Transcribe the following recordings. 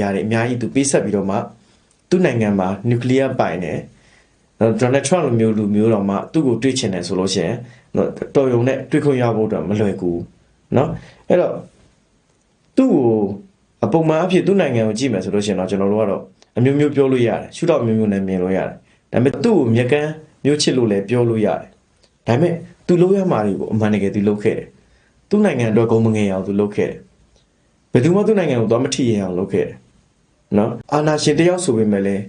ຢာတွေအများကြီးသူပေးဆက်ပြီးတော့မှသူ့နိုင်ငံမှာနျူကလ িয়ার ပိုင်တယ်ဒေါ်နယ်ထရန့်လိုမျိုးလူမျိုးတော်မှသူ့ကိုတွေးချင်တယ်ဆိုလို့ရှိရင်နော်တော်ရုံနဲ့တွေးခွင့်ရဖို့အတွက်မလွယ်ကူဘူးเนาะအဲ့တော့သူ့ကိုအပုံမှန်အဖြစ်သူ့နိုင်ငံကိုကြည့်မယ်ဆိုလို့ရှိရင်တော့ကျွန်တော်တို့ကတော့အမျိုးမျိုးပြောလို့ရတယ်ရှုထောင့်မျိုးမျိုးနဲ့မြင်လို့ရတယ်ဒါပေမဲ့သူ့ကိုမြက်ကန်းမျိုးချစ်လို့လည်းပြောလို့ရတယ်ဒါပေမဲ့သူလုပ်ရမှာတွေကိုအမှန်တကယ်သူလုပ်ခဲ့တယ်သူ့နိုင်ငံအတွက်ဂုဏ်မငယ်အောင်သူလုပ်ခဲ့တယ် ဘယ်သူမှသူ့နိုင်ငံကိုသွားမထိရအောင်လုပ်ခဲ့တယ် နော်အာနာရှင်တယောက်ဆိုပေမဲ့လည်း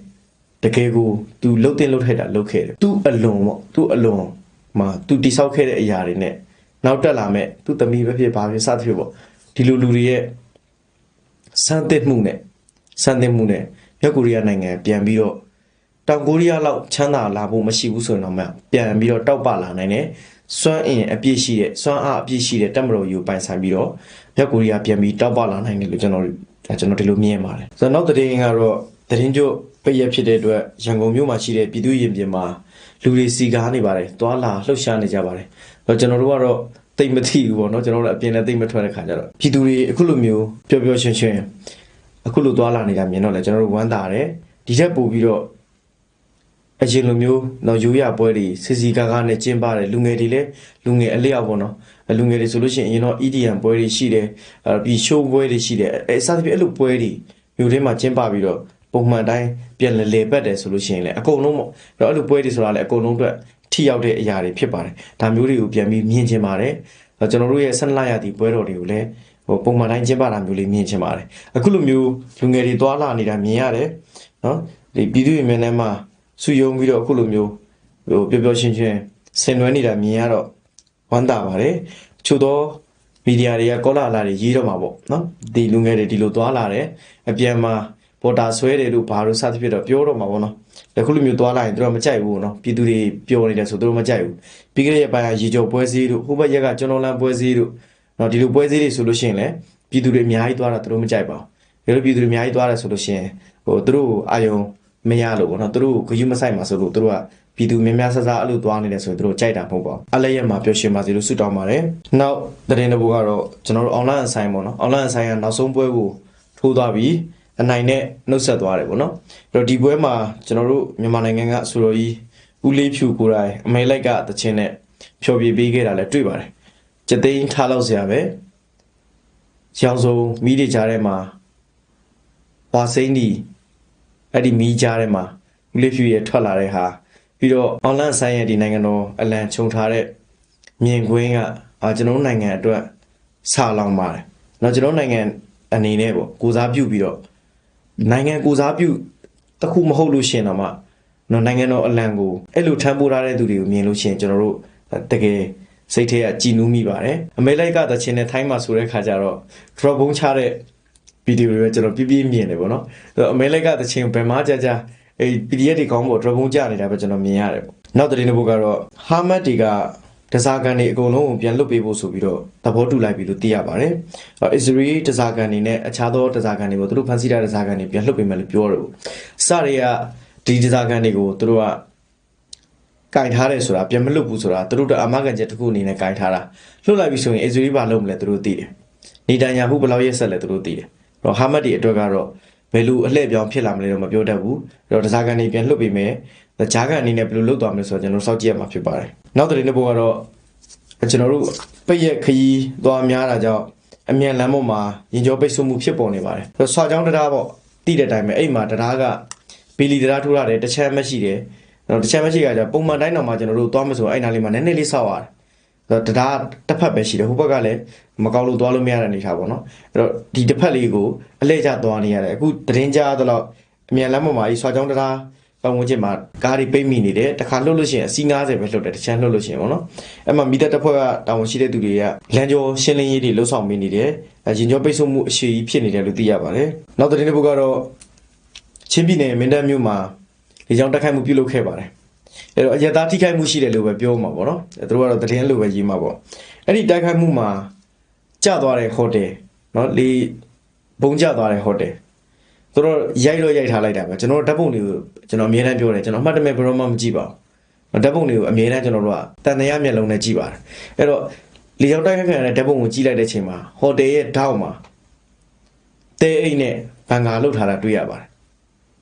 တကယ်ကိုသူလှုပ်တင်လှုပ်ထိုက်တာလှုပ်ခဲ့တယ်သူ့အလွန်ပေါ့သူ့အလွန်မှာသူတိဆောက်ခဲ့တဲ့အရာတွေနဲ့နောက်တက်လာမဲ့သူ့သမီးပဲဖြစ်ပါဖြစ်စသဖြင့်ပေါ့ဒီလိုလူတွေရဲ့စမ်းသစ်မှုနဲ့စမ်းသစ်မှုနဲ့မြောက်ကိုရီးယားနိုင်ငံပြန်ပြီးတော့တောင်ကိုရီးယားလောက်ချမ်းသာလာဖို့မရှိဘူးဆိုရင်တော့မှပြန်ပြီးတော့တောက်ပလာနိုင်တယ်စွမ်းအင်အပြည့်ရှိတဲ့စွမ်းအားအပြည့်ရှိတဲ့တက်မတော်ယူပိုင်ဆိုင်ပြီးတော့မြောက်ကိုရီးယားပြန်ပြီးတောက်ပလာနိုင်တယ်လို့ကျွန်တော် ဒါကျွန်တော်ဒီလိုမြင်ပါတယ်ဆိုတော့နောက်သတင်းကတော့သတင်းကျုပ်ပိတ်ရဖြစ်တဲ့အတွက်ရန်ကုန်မြို့မှာရှိတဲ့ပြည်သူ့ရင်ပြင်မှာလူတွေစီကားနေပါတယ်တွာလာလှုပ်ရှားနေကြပါတယ်ဆိုတော့ကျွန်တော်တို့ကတော့တိတ်မသိဘူးပေါ့နော်ကျွန်တော်တို့အပြင်နဲ့တိတ်မထွက်တဲ့ခါကျတော့ပြည်သူတွေအခုလိုမျိုးပျော်ပျော်ရွှင်ရွှင်အခုလိုတွာလာနေတာမြင်တော့လေကျွန်တော်တို့ဝမ်းသာတယ်ဒီထက်ပိုပြီးတော့ အရင်လိုမျိုးတော့ရိုးရပွဲတွေစီစီကားကားနဲ့ကျင်းပါတယ်လူငယ်တွေလည်းလူငယ်အလျောက်ပေါ့နော်အဲလူငယ်တွေဆိုလို့ရှိရင်အရင်တော့ EDM ပွဲတွေရှိတယ်အဲပြီး show ပွဲတွေရှိတယ်အဲစသဖြင့်အဲ့လိုပွဲတွေမျိုးထဲမှာကျင်းပပြီးတော့ပုံမှန်တိုင်းပြန်လည်လေပတ်တယ်ဆိုလို့ရှိရင်လည်းအကုန်လုံးပေါ့တော့အဲ့လိုပွဲတွေဆိုတာလည်းအကုန်လုံးအတွက်ထိရောက်တဲ့အရာတွေဖြစ်ပါတယ်ဒါမျိုးတွေကိုပြန်ပြီးမြင်ချင်ပါတယ်အဲကျွန်တော်တို့ရဲ့ဆက်လက်ရသည့်ပွဲတော်တွေကိုလည်းဟိုပုံမှန်တိုင်းကျင်းပတာမျိုးလေးမြင်ချင်ပါတယ်အခုလိုမျိုးလူငယ်တွေသွားလာနေတာမြင်ရတယ်နော်ဒီပြည်သူ့ရင်ထဲမှာ ဆူယုံပြီးတော့အခုလိုမျိုးဟိုပျော်ပျော်ရွှင်ရွှင်ဆင်နွှဲနေတာမြင်ရတော့ဝမ်းသာပါတယ်အချို့သောမီဒီယာတွေကကောလာလာတွေရေးတော့မှာပေါ့နော်ဒီလူငယ်တွေဒီလိုသွားလာတယ်အပြန်မှာပေါ်တာဆွဲတယ်လို့ဘာလို့စသဖြင့်တော့ပြောတော့မှာပေါ့နော်အခုလိုမျိုးသွားလာရင်တို့ကမကြိုက်ဘူးနော်ပြည်သူတွေပြောနေတယ်ဆိုတို့မကြိုက်ဘူးပြီးခဲ့တဲ့ရက်ပိုင်းကရေကြောပွဲစည်းတို့ဟိုဘက်ရက်ကကျွန်တော်လန်ပွဲစည်းတို့နော်ဒီလိုပွဲစည်းတွေဆိုလို့ရှိရင်လည်းပြည်သူတွေအများကြီးသွားတာတို့မကြိုက်ပါဘူးဒါလိုပြည်သူတွေအများကြီးသွားတယ်ဆိုလို့ရှိရင်ဟိုတို့အာယုံ မရလို့ပေါ့နော်သူတို့ကိုဂယုမဆိုင်မှာဆိုလို့သူတို့ကပြည်သူများများဆဆအဲ့လိုသွားနေတယ်ဆိုရင်သူတို့ကြိုက်တာမဟုတ်ပါဘူးအလည်းရမှာပျော်ရွှင်ပါစေလို့ဆုတောင်းပါတယ်နောက်သတင်းတစ်ပုဒ်ကတော့ကျွန်တော်တို့ online အဆိုင်ပေါ့နော် online အဆိုင်ကနောက်ဆုံးပွဲကိုထိုးသွားပြီးအနိုင်နဲ့နှုတ်ဆက်သွားတယ်ပေါ့နော်အဲ့တော့ဒီပွဲမှာကျွန်တော်တို့မြန်မာနိုင်ငံကဆိုတော်ကြီးဦးလေးဖြူကိုယ်တိုင်အမေလိုက်ကတခြင်းနဲ့ဖျော်ပြပေးခဲ့တာလည်းတွေ့ပါတယ်စက်သိန်းထားလောက်စရာပဲရောင်စုံမိတွေကြားထဲမှာဝါစိမ့်ဒီ အဲ့ဒီမီးကြားထဲမှာဦးလေးဖြူရဲ့ထွက်လာတဲ့ဟာပြီးတော့ online ဆိုင်ရဲ့ဒီနိုင်ငံတော်အလံခြုံထားတဲ့မြင်ကွင်းကအာကျွန်တော်တို့နိုင်ငံအတွက်ဆာလောင်ပါတယ်။နော်ကျွန်တော်တို့နိုင်ငံအနေနဲ့ပေါ့ကိုစားပြုပြီးတော့နိုင်ငံကိုစားပြုတစ်ခုမဟုတ်လို့ရှရင်တော့မှနော်နိုင်ငံတော်အလံကိုအဲ့လိုထမ်းပိုးထားတဲ့သူတွေကိုမြင်လို့ရှရင်ကျွန်တော်တို့တကယ်စိတ်ထဲကကြည်နူးမိပါတယ်။အမေရိကသချင်းနဲ့ထိုင်းမှာဆိုတဲ့ခါကျတော့ drop ဘုံချတဲ့ ဗီဒီယိုတွေပဲကျွန်တော်ပြပြမြင်တယ်ပေါ့နော်အဲ့တော့အမေရိကသချင်းဘယ်မှာကြကြအဲ PDF တွေကောင်းဖို့ဒရဂုံကြနေတာပဲကျွန်တော်မြင်ရတယ်ပေါ့နောက်သတင်းတစ်ပုဒ်ကတော့ဟာမတ်တွေကတစားကန်တွေအကုန်လုံးကိုပြန်လွတ်ပေးဖို့ဆိုပြီးတော့သဘောတူလိုက်ပြီလို့သိရပါတယ်။အစ္စရေးတစားကန်တွေနဲ့အခြားသောတစားကန်တွေကိုသူတို့ဖန်ဆီးထားတဲ့တစားကန်တွေပြန်လွတ်ပေးမယ်လို့ပြောတယ်ပေါ့။စတွေကဒီတစားကန်တွေကိုသူတို့ကကင်ထားတယ်ဆိုတာပြန်မလွတ်ဘူးဆိုတာသူတို့တို့အာမခံချက်တစ်ခုအနေနဲ့ကင်ထားတာလွတ်လိုက်ပြီဆိုရင်အစ္စရေးဘာလုပ်မလဲသူတို့သိတယ်။နေတန်ယာဟုဘယ်လောက်ရက်ဆက်လဲသူတို့သိတယ်။ တော့ဟာမတ်တွေအတွက်ကတော့ဘယ်လိုအလှည့်ပြောင်းဖြစ်လာမလဲတော့မပြောတတ်ဘူး။အဲ့တော့တစားကန်တွေပြန်လွတ်ပေးမယ်။ဂျားကန်အနေနဲ့ဘယ်လိုလုပ်သွားမလဲဆိုတော့ကျွန်တော်စောင့်ကြည့်ရမှာဖြစ်ပါတယ်။နောက်သတင်းတစ်ပုဒ်ကတော့ကျွန်တော်တို့ပိတ်ရက်ခရီးသွားများတာကြောင့်အမြန်လမ်းပေါ်မှာရင်ကျော်ပိတ်ဆို့မှုဖြစ်ပေါ်နေပါတယ်။အဲ့တော့ဆွာချောင်းတရားပေါ့တိတဲ့အတိုင်းပဲအဲ့မှာတရားကဘီလီတရားထိုးရတယ်တစ်ချမ်းမရှိတယ်။အဲ့တော့တစ်ချမ်းမရှိကကြပုံမှန်တိုင်းတော့မှကျွန်တော်တို့သွားမဆိုအဲ့နားလေးမှာနည်းနည်းလေးဆောက်ရတယ်။အဲ့ တော့တရားတစ်ဖက်ပဲရှိတယ်ဟိုဘက်ကလည်းမကောက်လို့သွားလို့မရတဲ့အနေထားပေါ့နော်။အဲ့တော့ဒီတစ်ဖက်လေးကိုအလဲကျသွားနေရတယ်အခုသတင်းကြားသလောက်အမြန်လမ်းပေါ်မှာကြီးဆွာချောင်းတရားပတ်ဝန်းကျင်မှာကားတွေပိတ်မိနေတယ်တခါလှုပ်လို့ရှိရင်အစီး90ပဲလှုပ်တယ်တစ်ချမ်းလှုပ်လို့ရှိရင်ပေါ့နော်အဲ့မှာမိသက်တစ်ဖွဲ့ကတာဝန်ရှိတဲ့သူတွေကလမ်းကျော်ရှင်းလင်းရေးတွေလှုပ်ဆောင်ပေးနေတယ်အရင်ကျော်ပိတ်ဆို့မှုအရှိကြီးဖြစ်နေတယ်လို့သိရပါတယ်နောက်သတင်းတစ်ပုဒ်ကတော့ချင်းပြည်နယ်မင်းတပ်မြို့မှာလေကြောင်းတိုက်ခိုက်မှုပြုလုပ်ခဲ့ပါတယ် အဲ့တော့အရသာထိခိုက်မှုရှိတယ်လို့ပဲပြောမှာပေါ့နော်သူတို့ကတော့သတင်းလိုပဲရေးမှာပေါ့အဲ့ဒီတိုက်ခိုက်မှုမှာကျသွားတဲ့ဟိုတယ်နော်လေဘုံကျသွားတဲ့ဟိုတယ်သူတို့ရိုက်လို့ရိုက်ထားလိုက်တာပဲကျွန်တော်တို့ဓာတ်ပုံတွေကိုကျွန်တော်အမြဲတမ်းပြောတယ်ကျွန်တော်အမှတ်တမဲ့ဘယ်တော့မှမကြည့်ပါဘူးဓာတ်ပုံတွေကိုအမြဲတမ်းကျွန်တော်တို့ကတန်တရားမျက်လုံးနဲ့ကြည့်ပါတယ်အဲ့တော့လေကြောင်းတိုက်ခိုက်ခံရတဲ့ဓာတ်ပုံကိုကြည့်လိုက်တဲ့ချိန်မှာဟိုတယ်ရဲ့ဓာတ်မှာတဲအိတ်နဲ့ဘန်ကာလောက်ထားတာတွေ့ရပါတယ်